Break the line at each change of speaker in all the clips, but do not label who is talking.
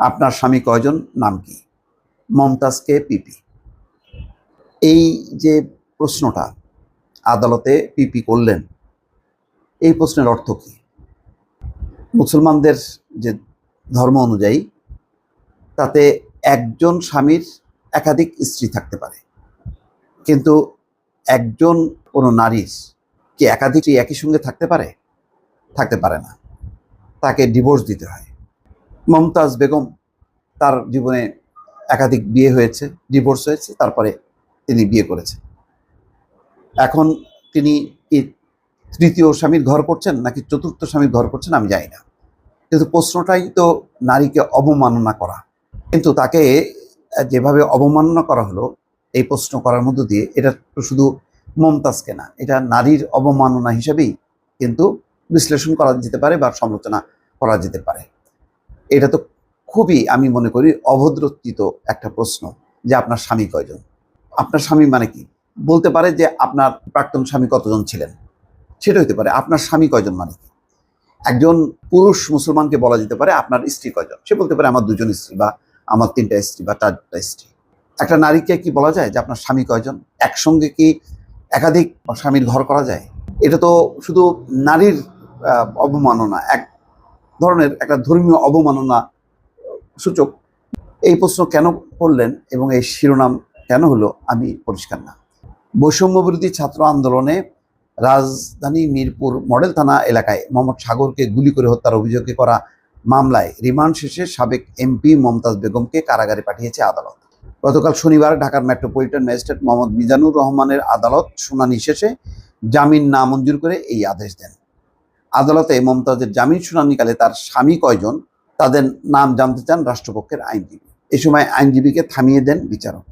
আপনার স্বামী কয়জন? নাম কি? মমতাজকে পিপি? এই যে প্রশ্নটা আদালতে পিপি করলেন, এই প্রশ্নের অর্থ কি? মুসলমানদের যে ধর্ম অনুযায়ী, তাতে একজন স্বামীর একাধিক স্ত্রী থাকতে পারে। কিন্তু একজন কোনো নারীর কি একাধিক একই সঙ্গে থাকতে পারে? থাকতে পারে না। তাকে ডিভোর্স দিতে হয়। মমতাজ বেগম তার জীবনে একাধিক বিয়ে হয়েছে ডিভোর্স হয়েছে, তারপরে তিনি বিয়ে করেছেন। এখন তিনি তৃতীয় স্বামীর ঘর করছেন নাকি চতুর্থ স্বামীর ঘর করছেন আমি জানি না। কিন্তু প্রশ্নটাই তো নারীকে অবমাননা করা। কিন্তু তাকে যেভাবে অবমাননা করা হলো, এই প্রশ্ন করার মধ্য দিয়ে এটা তো শুধু মমতাজকে না, এটা নারীর অবমাননা হিসেবেই কিন্তু বিশ্লেষণ করা যেতে পারে বা সমালোচনা করা যেতে পারে। এটা তো খুবই, আমি মনে করি, অভদ্রচিত একটা প্রশ্ন যে আপনার স্বামী কয়জন? আপনার স্বামী মানে কি? বলতে পারে যে আপনার প্রাক্তন স্বামী কতজন ছিলেন? সেটা হতে পারে, আপনার স্বামী কয়জন মানে কি? একজন পুরুষ মুসলমানকে বলা যেতে পারে, আপনার স্ত্রী কয়জন? সে বলতে পারে, আমার দুজন স্ত্রী বা আমার তিনটা স্ত্রী বা চারটা স্ত্রী। একটা নারীকে কি বলা যায় যে আপনার স্বামী কয়জন? একসঙ্গে কি একাধিক স্বামীর ঘর করা যায়? এটা তো শুধু নারীর অবমাননা, এক ধরনের একটা ধর্মীয় অবমাননা সূচক। এই প্রশ্ন কেন করলেন এবং এই শিরোনাম কেন হলো আমি পরিষ্কার না। বৈষম্য বিরোধী ছাত্র আন্দোলনে রাজধানী মিরপুর মডেল থানা এলাকায় মোহাম্মদ সাগরকে গুলি করে হত্যার অভিযোগে করা মামলায় রিমান্ড শেষে সাবেক এমপি মমতাজ বেগমকে কারাগারে পাঠিয়েছে আদালত। গতকাল শনিবার ঢাকার মেট্রোপলিটন ম্যাজিস্ট্রেট মোহাম্মদ মিজানুর রহমানের আদালত শুনানি শেষে জামিন নামঞ্জুর করে এই আদেশ দেন। আদালতে মমতাজের জামিন শুনানিকালে তার স্বামী কয়জন, তাদের নাম জানতে চান রাষ্ট্রপক্ষের আইনজীবী। এই সময় আইনজীবীকে থামিয়ে দেন বিচারক।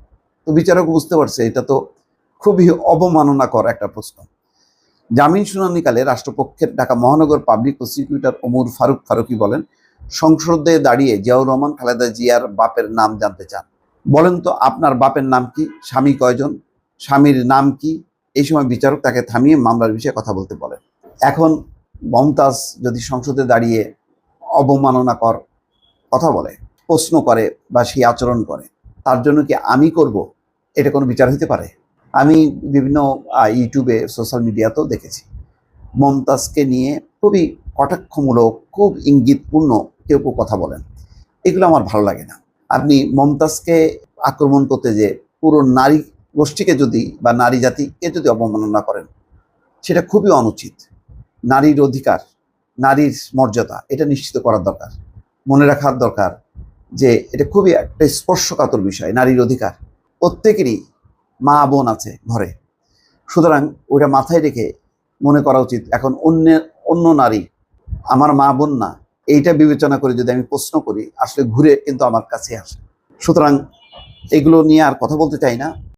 তো বিচারক বুঝতে পারছে, এটা তো খুবই অবমাননাকর একটা প্রশ্ন। জামিন শুনানিকালে রাষ্ট্রপক্ষের ঢাকা মহানগর পাবলিক প্রসিকিউটর ওমর ফারুক ফারুকি বলেন, সংসদে দাঁড়িয়ে জিয়াউর রহমান, খালেদা জিয়ার বাপের নাম জানতে চান। বলেন তো, আপনার বাপের নাম কি, স্বামী কয়জন, স্বামীর নাম কি? এই সময় বিচারক তাকে থামিয়ে মামলার বিষয়ে কথা বলতে বলেন। এখন মমতাজ যদি সংসদে দাঁড়িয়ে অবমাননাকর কথা বলে, প্রশ্ন করে বা সেই আচরণ করে, তার জন্য কি আমি করব? এটা কোনো বিচার হতে পারে? আমি বিভিন্ন ইউটিউবে, সোশ্যাল মিডিয়াতেও দেখেছি। মমতাজকে নিয়ে খুবই কটাক্ষমূলক, খুব ইঙ্গিতপূর্ণ কেউ কেউ কথা বলেন। এগুলো আমার ভালো লাগে না। আপনি মমতাজকে আক্রমণ করতে যে পুরো নারী গোষ্ঠীকে যদি বা নারী জাতিকে যদি অবমাননা করেন, সেটা খুবই অনুচিত। নারীর অধিকার, নারীর মর্যাদা, এটা নিশ্চিত করার দরকার। মনে রাখার দরকার যে এটা খুবই একটা স্পর্শকাতর বিষয়, নারীর অধিকার। প্রত্যেকেরই মা বোন আছে ঘরে। সুতরাং ওইটা মাথায় রেখে মনে করা উচিত, এখন অন্য অন্য নারী আমার মা বোন না, এইটা বিবেচনা করে যদি আমি প্রশ্ন করি, আসলে ঘুরে কিন্তু আমার কাছে আসে। সুতরাং এগুলো নিয়ে আর কথা বলতে চাই না।